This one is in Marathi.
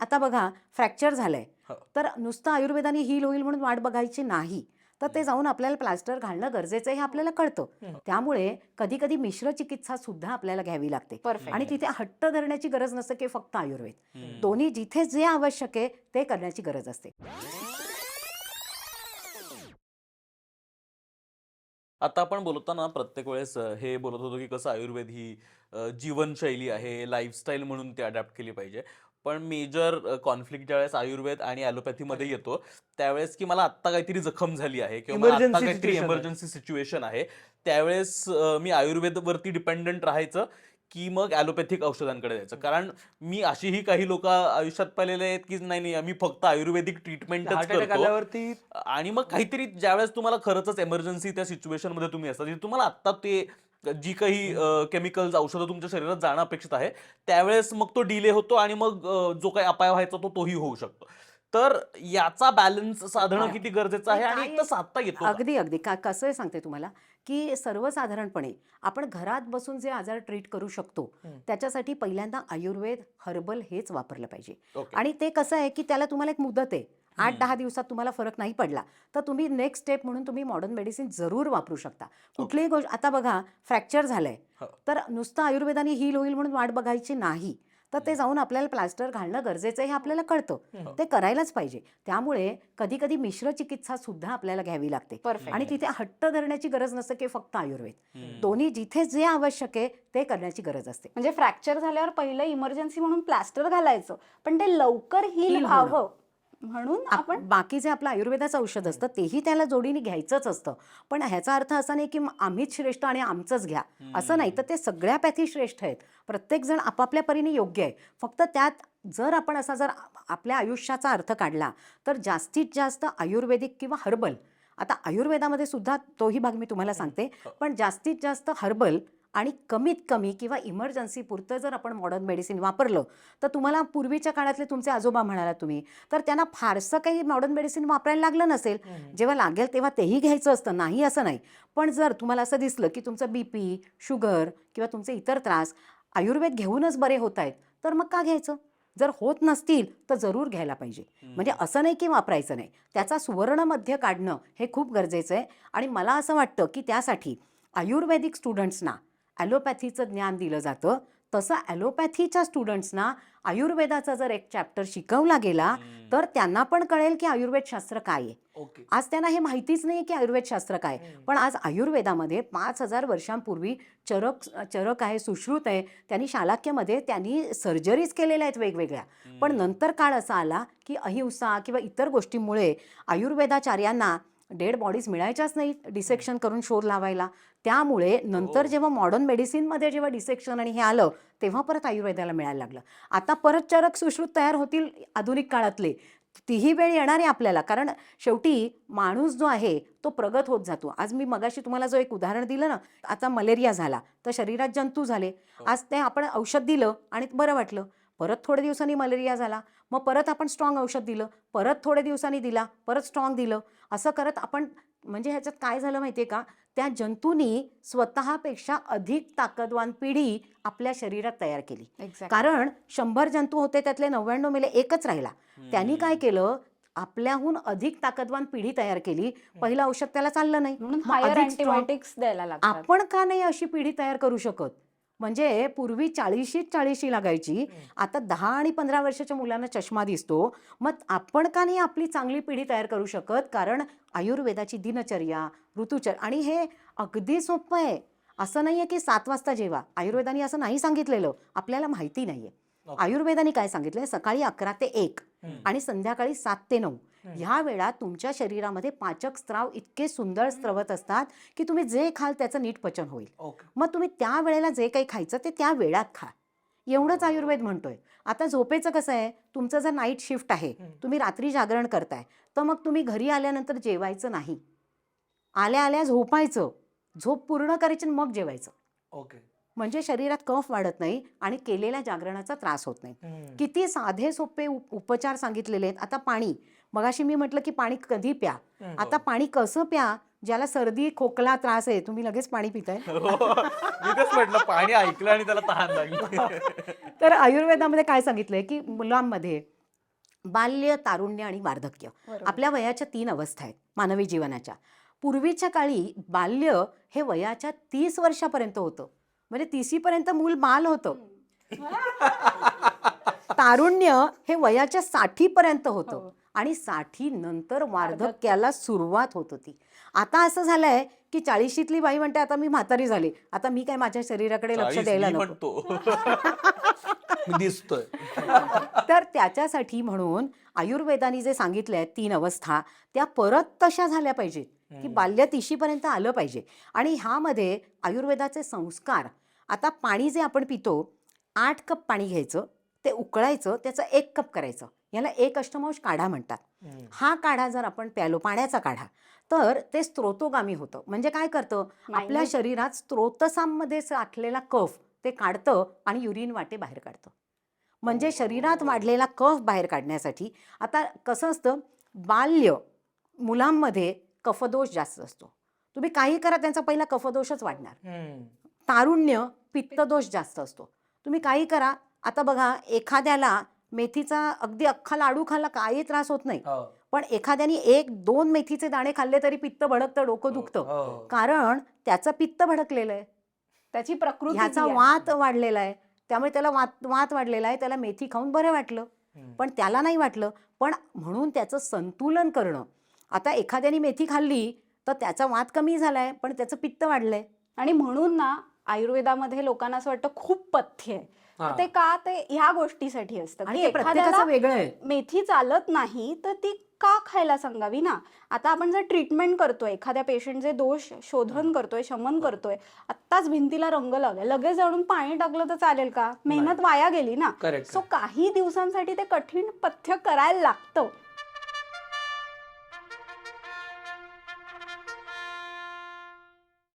आता बघा फ्रॅक्चर झालंय. हो. तर नुसतं आयुर्वेदाने हील होईल म्हणून वाट बघायची नाही. तर ते जाऊन आपल्याला प्लास्टर घालणं गरजेचं आहे हे आपल्याला कळतं. त्यामुळे कधी कधी मिश्र चिकित्सा सुद्धा आपल्याला घ्यावी लागते. आणि तिथे हट्ट धरण्याची गरज नसते की फक्त आयुर्वेद. दोन्ही जिथे जे आवश्यक आहे ते करण्याची गरज असते. आता आपण बोलताना प्रत्येक वेळेस हे बोलत होतो की कसं आयुर्वेद ही जीवनशैली आहे लाईफस्टाईल म्हणून ती अडॅप्ट केली पाहिजे. पण मेजर कॉन्फ्लिक्ट ज्यावेळेस आयुर्वेद आणि ॲलोपॅथीमध्ये येतो त्यावेळेस की मला आत्ता काहीतरी जखम झाली आहे किंवा आत्ता काहीतरी. इमर्जन्सी सिच्युएशन आहे. त्यावेळेस मी आयुर्वेदवरती डिपेंडंट राहायचं की मग ॲलोपॅथिक औषधांकडे जायचं. कारण मी अशीही काही लोक आयुष्यात पाहिलेले आहेत की नाही नाही आम्ही फक्त आयुर्वेदिक ट्रीटमेंटच अटॅक करतो. आणि मग काहीतरी ज्यावेळेस तुम्हाला खरंच एमर्जन्सी त्या सिच्युएशनमध्ये तुम्ही असता तुम्हाला आत्ता ते जी काही केमिकल्स औषधं तुमच्या शरीरात जाणं अपेक्षित आहे त्यावेळेस मग तो डिले होतो आणि मग जो काही अपाय व्हायचा तो तोही होऊ शकतो तर याचा बॅलन्स साधणं. किती गरजेचं आहे आणि साधता येतो? अगदी अगदी का कसं आहे सांगते तुम्हाला की सर्वसाधारणपणे आपण घरात बसून जे आजार ट्रीट करू शकतो. त्याच्यासाठी पहिल्यांदा आयुर्वेद हर्बल हेच वापरलं पाहिजे. आणि ते कसं आहे की त्याला तुम्हाला एक मुदत आहे आठ. दहा दिवसात तुम्हाला फरक नाही पडला तर तुम्ही नेक्स्ट स्टेप म्हणून तुम्ही मॉडर्न मेडिसिन जरूर वापरू शकता. कुठलीही गोष्ट आता बघा फ्रॅक्चर झालंय. हो. तर नुसतं आयुर्वेदाने हील होईल म्हणून वाट बघायची नाही. तर ते जाऊन आपल्याला प्लास्टर घालणं गरजेचं आहे हे आपल्याला कळतं. ते करायलाच पाहिजे. त्यामुळे कधी कधी मिश्र चिकित्सा सुद्धा आपल्याला घ्यावी लागते. परफेक्ट आणि तिथे हट्ट धरण्याची गरज नसते की फक्त आयुर्वेद. दोन्ही जिथे जे आवश्यक आहे ते करण्याची गरज असते. म्हणजे फ्रॅक्चर झाल्यावर पहिलं इमर्जन्सी म्हणून प्लास्टर घालायचं पण ते लवकर हील. व्हावं. म्हणून आप- आपण बाकी जे आपलं आयुर्वेदाचं औषध असतं तेही त्याला जोडीने घ्यायचंच असतं. पण ह्याचा अर्थ असा नाही की आम्हीच श्रेष्ठ आणि आमचंच घ्या. असं नाही तर ते सगळ्या पॅथी श्रेष्ठ आहेत. प्रत्येकजण आपापल्या परीने योग्य आहे. फक्त त्यात जर आपण असा जर आपल्या आयुष्याचा अर्थ काढला तर जास्तीत जास्त आयुर्वेदिक किंवा हर्बल. आता आयुर्वेदामध्ये सुद्धा तोही भाग मी तुम्हाला सांगते. पण जास्तीत जास्त हर्बल आणि कमीत कमी किंवा इमर्जन्सी पुरतं जर आपण मॉडर्न मेडिसिन वापरलं तर तुम्हाला पूर्वीच्या काळातले तुमचे आजोबा म्हणाला तुम्ही तर त्यांना फारसं काही मॉडर्न मेडिसिन वापरायला लागलं नसेल. जेव्हा लागेल तेव्हा तेही घ्यायचं असतं नाही असं नाही. पण जर तुम्हाला असं दिसलं की तुमचं बी पी शुगर किंवा तुमचे इतर त्रास आयुर्वेद घेऊनच बरे होत आहेत तर मग का घ्यायचं? जर होत नसतील तर जरूर घ्यायला पाहिजे. म्हणजे असं नाही की वापरायचं नाही. त्याचा सुवर्ण मध्य काढणं हे खूप गरजेचं आहे. आणि मला असं वाटतं की त्यासाठी आयुर्वेदिक स्टुडंट्सना ॲलोपॅथीचं ज्ञान दिलं जातं. तसं ॲलोपॅथीच्या स्टुडंट्सना आयुर्वेदाचा जर एक चॅप्टर शिकवला गेला. तर त्यांना पण कळेल की आयुर्वेदशास्त्र काय आहे. आज त्यांना हे माहितीच नाही की आयुर्वेदशास्त्र काय आहे. पण आज आयुर्वेदामध्ये पाच हजार वर्षांपूर्वी चरक चरक आहे सुश्रुत आहे त्यांनी शालाक्यमध्ये त्यांनी सर्जरीज केलेल्या आहेत वेगवेगळ्या. पण नंतर काळ असा आला की अहिंसा किंवा इतर गोष्टींमुळे आयुर्वेदाचार्यांना डेड बॉडीज मिळायच्याच नाहीत डिसेक्शन करून शोध लावायला. त्यामुळे नंतर हो. जेव्हा मॉडर्न मेडिसिनमध्ये जेव्हा डिसेक्शन आणि हे आलं तेव्हा परत आयुर्वेदाला मिळायला लागलं. आता परत चरक सुश्रुत तयार होतील आधुनिक काळातले. तीही वेळ येणार आहे आपल्याला. कारण शेवटी माणूस जो आहे तो प्रगत होत जातो. आज मी मगाशी तुम्हाला जो एक उदाहरण दिलं ना आता मलेरिया झाला तर शरीरात जंतू झाले. आज ते आपण औषध दिलं आणि बरं वाटलं. परत थोड्या दिवसांनी मलेरिया झाला मग परत आपण स्ट्रॉंग औषध दिलं परत थोड्या दिवसांनी दिला परत स्ट्रॉंग दिलं असं करत आपण म्हणजे ह्याच्यात काय झालं माहिती आहे का? त्या जंतूंनी स्वतःपेक्षा अधिक ताकदवान पिढी आपल्या शरीरात तयार केली. Exactly. कारण शंभर जंतू होते त्यातले नव्याण्णव मेले एकच राहिला. त्यांनी काय केलं? आपल्याहून अधिक ताकदवान पिढी तयार केली. पहिलं औषध त्याला चाललं नाही. म्हणून आपण का नाही अशी पिढी तयार करू शकत? म्हणजे पूर्वी चाळीशी चाळीशी लागायची. आता दहा आणि पंधरा वर्षाच्या मुलांना चष्मा दिसतो. मग आपण का नाही आपली चांगली पिढी तयार करू शकत? कारण आयुर्वेदाची दिनचर्या ऋतुचर आणि हे अगदी सोपं आहे. असं नाही आहे की सात वाजता जेवा. आयुर्वेदाने असं नाही सांगितलेलं. आपल्याला माहिती नाही आहे. आयुर्वेदाने काय सांगितलंय? सकाळी अकरा ते एक. आणि संध्याकाळी सात ते नऊ. ह्या वेळात तुमच्या शरीरामध्ये पाचक स्त्राव इतके सुंदर स्त्रवत असतात की तुम्ही जे खाल त्याचं नीट पचन होईल. मग तुम्ही त्या वेळेला जे काही खायचं ते त्या वेळात खा. एवढंच आयुर्वेद म्हणतोय. आता झोपेचं कसं आहे? तुमचं जर नाईट शिफ्ट आहे. तुम्ही रात्री जागरण करताय तर मग तुम्ही घरी आल्यानंतर जेवायचं नाही. आल्या आल्या झोपायचं. झोप पूर्ण करायची मग जेवायचं. ओके म्हणजे शरीरात कफ वाढत नाही आणि केलेल्या जागरणाचा त्रास होत नाही. किती साधे सोपे उप- उपचार सांगितलेले आहेत. आता पाणी. मगाशी मी म्हटलं की पाणी कधी प्या? हम्म. आता पाणी कसं प्या? ज्याला सर्दी खोकला त्रास आहे तुम्ही लगेच पाणी पिताय. हो. म्हटलं पाणी ऐकलं आणि त्याला तहान लागली. तर आयुर्वेदामध्ये काय सांगितलंय की मुलांमध्ये बाल्य तारुण्य आणि वार्धक्य. आपल्या वयाच्या तीन अवस्था आहेत मानवी जीवनाच्या. पूर्वीच्या काळी बाल्य हे वयाच्या तीस वर्षापर्यंत होतं. म्हणजे तिसीपर्यंत मूल बाल होतं. तारुण्य हे वयाच्या साठीपर्यंत होतं. हो. आणि साठी नंतर वार्धक्याला सुरुवात होत होती. आता असं झालंय की चाळीशीतली बाई म्हणते आता मी म्हातारी झाली. आता मी काय माझ्या शरीराकडे लक्ष द्यायला नको. दिसतोय. तर त्याच्यासाठी म्हणून आयुर्वेदाने जे सांगितलंय तीन अवस्था त्या परत तशा झाल्या पाहिजेत. की बाल्य तिशीपर्यंत आलं पाहिजे. आणि ह्यामध्ये आयुर्वेदाचे संस्कार आता पाणी जे आपण पितो आठ कप पाणी घ्यायचं ते उकळायचं त्याचं एक कप करायचं. याला एक अष्टमांश काढा म्हणतात. हा काढा जर आपण प्यालो पाण्याचा काढा तर ते स्त्रोतोगामी होतं. म्हणजे काय करतं? आपल्या. शरीरात स्त्रोतसांमध्ये साठलेला कफ ते काढतं आणि युरिन वाटे बाहेर काढतं. म्हणजे शरीरात वाढलेला कफ बाहेर काढण्यासाठी आता कसं असतं? बाल्य मुलांमध्ये कफदोष जास्त असतो. तुम्ही काही करा त्यांचा पहिला कफदोषच वाढणार. तारुण्य पित्तदोष जास्त असतो. तुम्ही काही करा आता बघा एखाद्याला मेथीचा अगदी अख्खा लाडू खाल्ला काही त्रास होत नाही. हो, पण एखाद्याने एक दोन मेथीचे दाणे खाल्ले तरी पित्त भडकतं डोकं दुखतं. हो. कारण त्याचं पित्त भडकलेलं आहे. त्याची प्रकृती ह्याचा. वात वाढलेला आहे. त्यामुळे त्याला वात वात वाढलेला आहे त्याला मेथी खाऊन बरं वाटलं. पण त्याला नाही वाटलं. पण म्हणून त्याचं संतुलन करणं आता एखाद्याने मेथी खाल्ली तर त्याचा वात कमी झालाय पण त्याचं पित्त वाढलंय. आणि म्हणून ना आयुर्वेदामध्ये लोकांना असं वाटतं खूप पथ्य आहे. हा. तर ते का ते ह्या गोष्टीसाठी असतं एखाद्याला वेगळं आहे. मेथी चालत नाही तर ती का खायला सांगावी ना? आता आपण जर ट्रीटमेंट करतोय एखाद्या पेशंटचे दोष शोधन करतोय शमन करतोय आत्ताच भिंतीला रंग लावलाय लगेच जाणून पाणी टाकलं तर चालेल का? मेहनत वाया गेली ना? सो काही दिवसांसाठी ते कठीण पथ्य करायला लागतं.